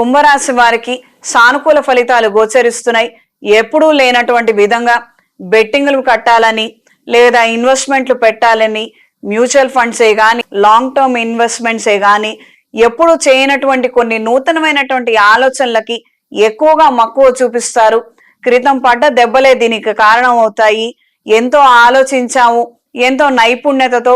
కుంభరాశి వారికి సానుకూల ఫలితాలు గోచరిస్తున్నాయి. ఎప్పుడూ లేనటువంటి విధంగా బెట్టింగ్లు కట్టాలని లేదా ఇన్వెస్ట్మెంట్లు పెట్టాలని మ్యూచువల్ ఫండ్సే కానీ లాంగ్ టర్మ్ ఇన్వెస్ట్మెంట్సే కానీ ఎప్పుడు చేయనటువంటి కొన్ని నూతనమైనటువంటి ఆలోచనలకి ఎక్కువగా మక్కువ చూపిస్తారు. క్రితం పడ్డ దెబ్బలే దీనికి కారణం అవుతాయి ఎంతో ఆలోచించాము ఎంతో నైపుణ్యతతో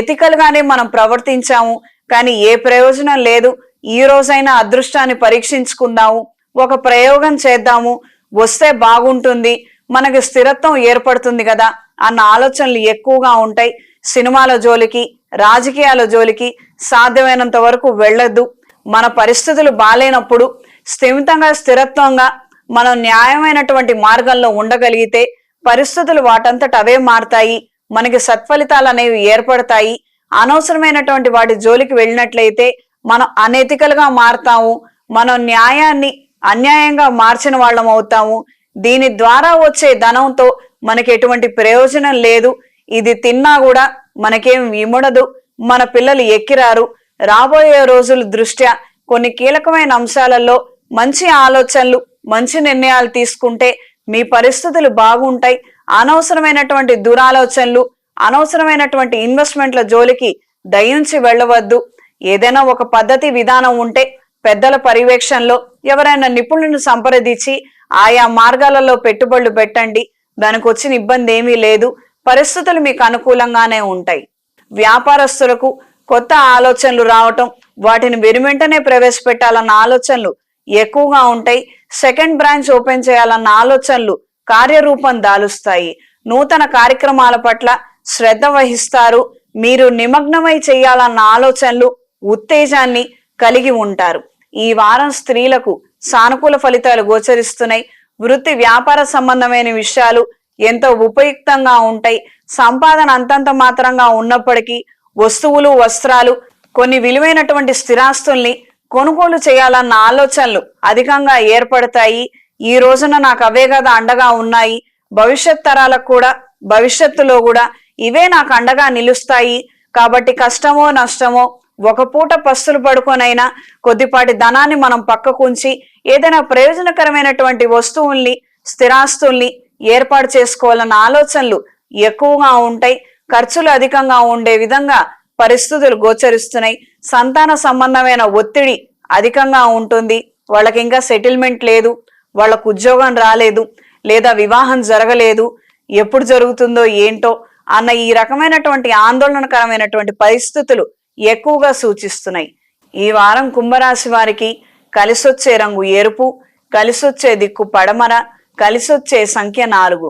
ఎథికల్ గానే మనం ప్రవర్తించాము కానీ ఏ ప్రయోజనం లేదు. ఈ రోజైనా అదృష్టాన్ని పరీక్షించుకుందాము ఒక ప్రయోగం చేద్దాము వస్తే బాగుంటుంది మనకు స్థిరత్వం ఏర్పడుతుంది కదా అన్న ఆలోచనలు ఎక్కువగా ఉంటాయి. సినిమాల జోలికి రాజకీయాల జోలికి సాధ్యమైనంత వరకు వెళ్ళద్దు. మన పరిస్థితులు బాగాలేనప్పుడు స్థిమితంగా స్థిరత్వంగా మనం న్యాయమైనటువంటి మార్గంలో ఉండగలిగితే పరిస్థితులు వాటంతట అవే మారతాయి. మనకి సత్ఫలితాలు అనేవి ఏర్పడతాయి. అనవసరమైనటువంటి వాటి జోలికి వెళ్ళినట్లయితే మనం అనెతికల్గా మారతాము మనం న్యాయాన్ని అన్యాయంగా మార్చిన వాళ్ళం అవుతాము. దీని ద్వారా వచ్చే ధనంతో మనకి ఎటువంటి ప్రయోజనం లేదు. ఇది తిన్నా కూడా మనకేం ఇముడదు. మన పిల్లలు ఎక్కిరారు. రాబోయే రోజుల దృష్ట్యా కొన్ని కీలకమైన అంశాలలో మంచి ఆలోచనలు మంచి నిర్ణయాలు తీసుకుంటే మీ పరిస్థితులు బాగుంటాయి. అనవసరమైనటువంటి దురాలోచనలు అనవసరమైనటువంటి ఇన్వెస్ట్మెంట్ల జోలికి దయించి వెళ్ళవద్దు. ఏదైనా ఒక పద్ధతి విధానం ఉంటే పెద్దల పర్యవేక్షణలో ఎవరైనా నిపుణులను సంప్రదించి ఆయా మార్గాలలో పెట్టుబడులు పెట్టండి. దానికి వచ్చిన ఇబ్బంది ఏమీ లేదు. పరిస్థితులు మీకు అనుకూలంగానే ఉంటాయి. వ్యాపారస్తులకు కొత్త ఆలోచనలు రావటం వాటిని వెనువెంటనే ప్రవేశపెట్టాలన్న ఆలోచనలు ఎక్కువగా ఉంటాయి. సెకండ్ బ్రాంచ్ ఓపెన్ చేయాలన్న ఆలోచనలు కార్యరూపం దాలుస్తాయి. నూతన కార్యక్రమాల పట్ల శ్రద్ధ వహిస్తారు. మీరు నిమగ్నమై చేయాలన్న ఆలోచనలు ఉత్తేజాన్ని కలిగి ఉంటారు. ఈ వారం స్త్రీలకు సానుకూల ఫలితాలు గోచరిస్తున్నాయి. వృత్తి వ్యాపార సంబంధమైన విషయాలు ఎంతో ఉపయుక్తంగా ఉంటాయి. సంపాదన అంతంత మాత్రంగా ఉన్నప్పటికీ వస్తువులు వస్త్రాలు కొన్ని విలువైనటువంటి స్థిరాస్తుల్ని కొనుగోలు చేయాలన్న ఆలోచనలు అధికంగా ఏర్పడతాయి. ఈ రోజున నాకు అవే కదా అండగా ఉన్నాయి. భవిష్యత్ తరాలకు కూడా భవిష్యత్తులో కూడా ఇవే నాకు అండగా నిలుస్తాయి. కాబట్టి కష్టమో నష్టమో ఒక పూట పస్తులు పడుకొనైనా కొద్దిపాటి ధనాన్ని మనం పక్కకుంచి ఏదైనా ప్రయోజనకరమైనటువంటి వస్తువుల్ని స్థిరాస్తుల్ని ఏర్పాటు చేసుకోవాలన్న ఆలోచనలు ఎక్కువగా ఉంటాయి. ఖర్చులు అధికంగా ఉండే విధంగా పరిస్థితులు గోచరిస్తున్నాయి. సంతాన సంబంధమైన ఒత్తిడి అధికంగా ఉంటుంది. వాళ్ళకి ఇంకా సెటిల్మెంట్ లేదు. వాళ్ళకు ఉద్యోగం రాలేదు లేదా వివాహం జరగలేదు. ఎప్పుడు జరుగుతుందో ఏంటో అన్న ఈ రకమైనటువంటి ఆందోళనకరమైనటువంటి పరిస్థితులు ఎక్కువగా సూచిస్తున్నాయి. ఈ వారం కుంభరాశి వారికి కలిసొచ్చే రంగు ఎరుపు కలిసొచ్చే దిక్కు పడమర కలిసొచ్చే సంఖ్య నాలుగు.